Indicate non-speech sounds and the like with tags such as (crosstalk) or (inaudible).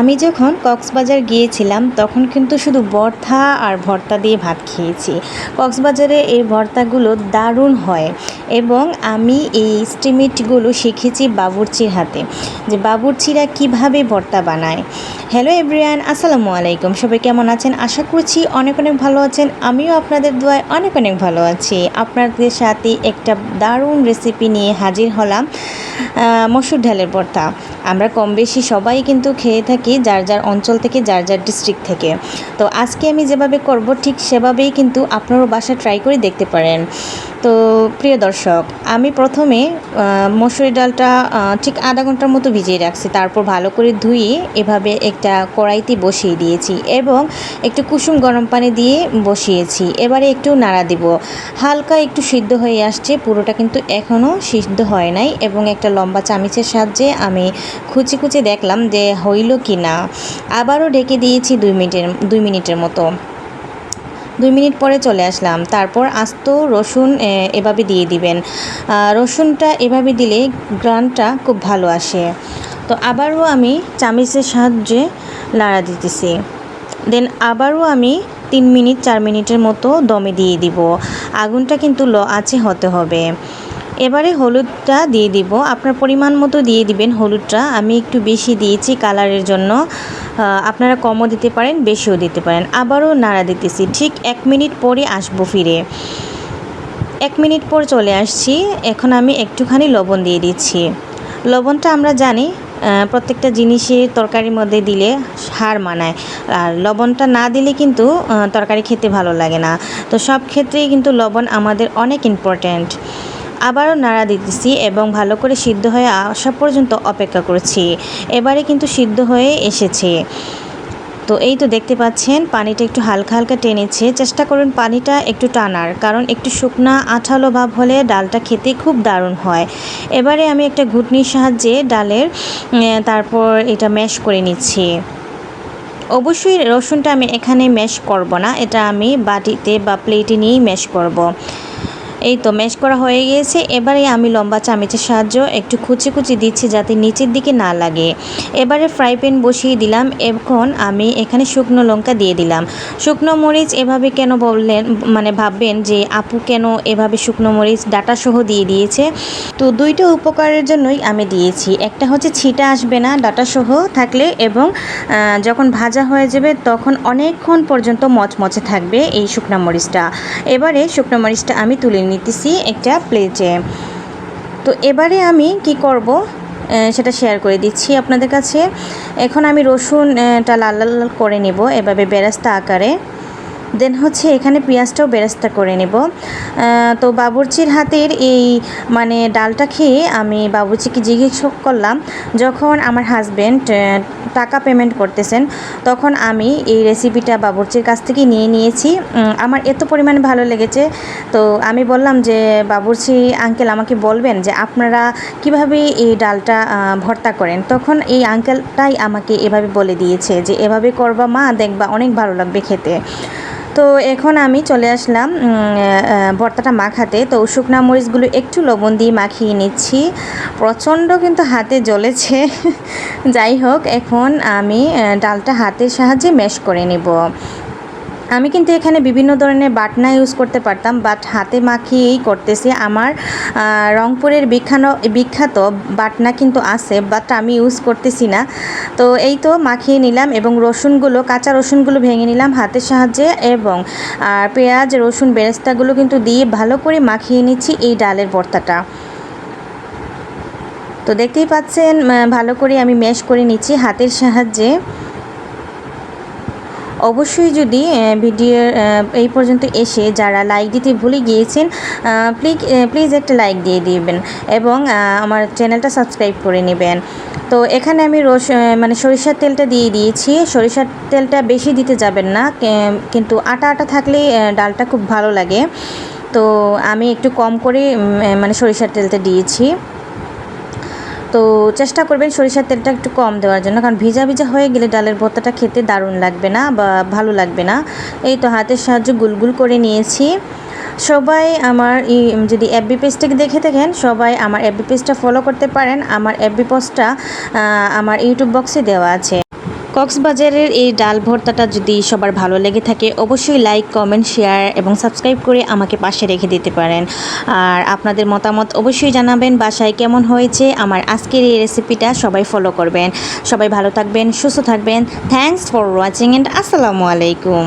আমি যখন কক্সবাজার গিয়েছিলাম, তখন কিন্তু শুধু ভর্তা আর ভর্তা দিয়ে ভাত খেয়েছি। কক্সবাজারে এই ভর্তাগুলো দারুণ হয় এবং আমি এই স্টিমিটগুলো শিখেছি বাবুর্চির হাতে যে বাবুর্চিরা কীভাবে ভর্তা বানায়। হ্যালো এভরিয়ান আসসালামু আলাইকুম। সবাই কেমন আছেন? আশা করছি অনেক অনেক ভালো আছেন। আমিও আপনাদের দোয়ায় অনেক অনেক ভালো আছি। আপনাদের সাথে একটা দারুণ রেসিপি নিয়ে হাজির হলাম। মসুর ঢালের ভর্তা। আমরা কম বেশি সবাই কিন্তু খেয়ে থাকি যার যার অঞ্চল থেকে, যার যার ডিস্ট্রিক্ট থেকে। তো আজকে আমি যেভাবে করব ঠিক সেভাবেই কিন্তু আপনারও বাসা ট্রাই করে দেখতে পারেন। তো প্রিয় দর্শক, আমি প্রথমে মসুরি ডালটা ঠিক আধা ঘণ্টার মতো ভিজিয়ে রাখছি। তারপর ভালো করে ধুয়ে এভাবে একটা কড়াইতে বসিয়ে দিয়েছি এবং একটু কুসুম গরম পানি দিয়ে বসিয়েছি। এবারে একটু নাড়া দিব। হালকা একটু সিদ্ধ হয়ে আসছে, পুরোটা কিন্তু এখনও সিদ্ধ হয় নাই এবং একটা লম্বা চামিচের সাহায্যে আমি খুঁচি খুঁচি দেখলাম যে হইল কি না আবারও ঢেকে দিয়েছি দুই মিনিটের দুই মিনিটের মতো। দুই মিনিট পরে চলে আসলাম। তারপর আস্ত রসুন এভাবে দিয়ে দিবেন। রসুনটা এভাবে দিলে গ্রানটা খুব ভালো আসে। তো আবারও আমি চামিচের সাহায্যে লাড়া দিতেছি। দেন আবারও আমি তিন মিনিট, চার মিনিটের মতো দমে দিয়ে দিব। আগুনটা কিন্তু ল আছে হতে হবে। এবারে হলুদটা দিয়ে দিব। আপনার পরিমাণ মতো দিয়ে দিবেন হলুদটা। আমি একটু বেশি দিয়েছি কালারের জন্য। আপনারা কমও দিতে পারেন, বেশিও দিতে পারেন। আবারও নাড়া দিতেছি। ঠিক এক মিনিট পরে আসব ফিরে। এক মিনিট পর চলে আসছি। এখন আমি একটুখানি লবণ দিয়ে দিচ্ছি। লবণটা আমরা জানি প্রত্যেকটা জিনিসের তরকারির মধ্যে দিলে হার মানায়। আর লবণটা না দিলে কিন্তু তরকারি খেতে ভালো লাগে না। তো সব ক্ষেত্রেই কিন্তু লবণ আমাদের অনেক ইম্পর্ট্যান্ট আবারও নাড়া দিতেছি এবং ভালো করে সিদ্ধ হয়ে আসা পর্যন্ত অপেক্ষা করছি। এবারে কিন্তু সিদ্ধ হয়ে এসেছে। তো এই তো দেখতে পাচ্ছেন, পানিটা একটু হালকা হালকা টেনেছে। চেষ্টা করুন পানিটা একটু টানার, কারণ একটু শুকনা আঠালো ভাব হলে ডালটা খেতে খুব দারুণ হয়। এবারে আমি একটা ঘুটনির সাহায্যে ডালের তারপর এটা ম্যাশ করে নিচ্ছি। অবশ্যই রসুনটা আমি এখানে ম্যাশ করব না, এটা আমি বাটিতে বা প্লেটে নিয়েই ম্যাশ করব। এই তো ম্যাশ করা হয়ে গিয়েছে। এবারে আমি লম্বা চামচের সাহায্য একটু কুচি কুচি দিচ্ছি যাতে নিচের দিকে না লাগে। এবারে ফ্রাই প্যান বসিয়ে দিলাম। এখন আমি এখানে শুকনো লঙ্কা দিয়ে দিলাম। শুকনো মরিচ এভাবে কেন বললেন মানে ভাববেন যে আপু কেন এভাবে শুকনো মরিচ ডাটা সহ দিয়ে দিয়েছে? তো দুইটা উপকারের জন্যই আমি দিয়েছি। একটা হচ্ছে ছিটা আসবে না ডাটা সহ থাকলে এবং যখন ভাজা হয়ে যাবে তখন অনেকক্ষণ পর্যন্ত মচমচে থাকবে এই শুকনো মরিচটা। এবারে শুকনো মরিচটা আমি তুলে নিতেছি একটা প্লেটে তো এবারে আমি কি করব? সেটা শেয়ার করে দিচ্ছি আপনাদের কাছে। এখন আমি রসুনটা লাল লাল করে নেব, এভাবে বেরাস্তা আকারে। দেন হচ্ছে এখানে পেঁয়াজটাও বেরেস্তা করে নেব। তো বাবুর্চির হাতের এই মানে ডালটা খেয়ে আমি বাবুর্চিকে জিজ্ঞেস করলাম, যখন আমার হাজব্যান্ড টাকা পেমেন্ট করতেছেন, তখন আমি এই রেসিপিটা বাবুর্চির কাছ থেকে নিয়ে নিয়েছি। আমার এত পরিমাণে ভালো লেগেছে। তো আমি বললাম যে, বাবুর্চি আঙ্কেল আমাকে বলবেন যে, আপনারা কীভাবে এই ডালটা ভর্তা করেন? তখন এই আঙ্কেলটাই আমাকে এভাবে বলে দিয়েছে যে, এভাবে করবা মা, দেখবা অনেক ভালো লাগবে খেতে। তো এখন আমি চলে আসলাম ভর্তাটা মাখাতে। তো শুকনা মরিচগুলো একটু লবণ দিয়ে মাখিয়ে নিচ্ছি। প্রচণ্ড কিন্তু হাতে জ্বলেছে। (laughs) যাই হোক, এখন আমি ডালটা হাতের সাহায্যে ম্যাশ করে নেব। আমি কিন্তু এখানে বিভিন্ন ধরনের বাটনা ইউজ করতে পারতাম বাট হাতে মাখিয়েই করতেছি। আমার রংপুরের বিখ্যাত বিখ্যাত বাটনা কিন্তু আছে বাট আমি ইউজ করতেছি না। তো এই তো মাখিয়ে নিলাম এবং রসুনগুলো, কাঁচা রসুনগুলো ভেঙে নিলাম হাতের সাহায্যে এবং, আর পেঁয়াজ, রসুন, বেরেস্তাগুলো কিন্তু দিয়ে ভালো করে মাখিয়ে নিচ্ছি এই ডালের ভর্তাটা। তো দেখতেই পাচ্ছেন ভালো করে আমি ম্যাশ করে নিচ্ছি হাতের সাহায্যে। অবশ্যই যদি ভিডিও এই পর্যন্ত এসে যারা লাইক দিতে ভুলে গিয়েছেন প্লিজ প্লিজ একটা লাইক দিয়ে দিবেন এবং আমার চ্যানেলটা সাবস্ক্রাইব করে নেবেন। তো এখানে আমি রস মানে সরিষার তেলটা দিয়ে দিয়েছি। সরিষার তেলটা বেশি দিতে যাবেন না কিন্তু আটা আটা থাকলে ডালটা খুব ভালো লাগে। তো আমি একটু কম করে মানে সরিষার তেলটা দিয়েছি। তো চেষ্টা করবেন সরিষার তেলটা একটু কম দেওয়ার জন্য, কারণ ভিজা ভিজা হয়ে গেলে ডালের ভর্তাটা খেতে দারুণ লাগবে না বা ভালো লাগবে না। এই তো হাতের সাহায্যে গুলগুল করে নিয়েছি। সবাই আমার যদি এফবি পেজটাকে দেখে থাকেন, সবাই আমার এফবি পেজটা ফলো করতে পারেন। আমার এফবি পোস্টটা আমার ইউটিউব বক্সে দেওয়া আছে। কক্সবাজারের এই ডাল ভর্তাটা যদি সবার ভালো লেগে থাকে, অবশ্যই লাইক কমেন্ট শেয়ার এবং সাবস্ক্রাইব করে আমাকে পাশে রেখে দিতে পারেন। আর আপনাদের মতামত অবশ্যই জানাবেন বাসায় কেমন হয়েছে। আমার আজকের এই রেসিপিটা সবাই ফলো করবেন। সবাই ভালো থাকবেন, সুস্থ থাকবেন। থ্যাংকস ফর ওয়াচিং অ্যান্ড আসসালামু আলাইকুম।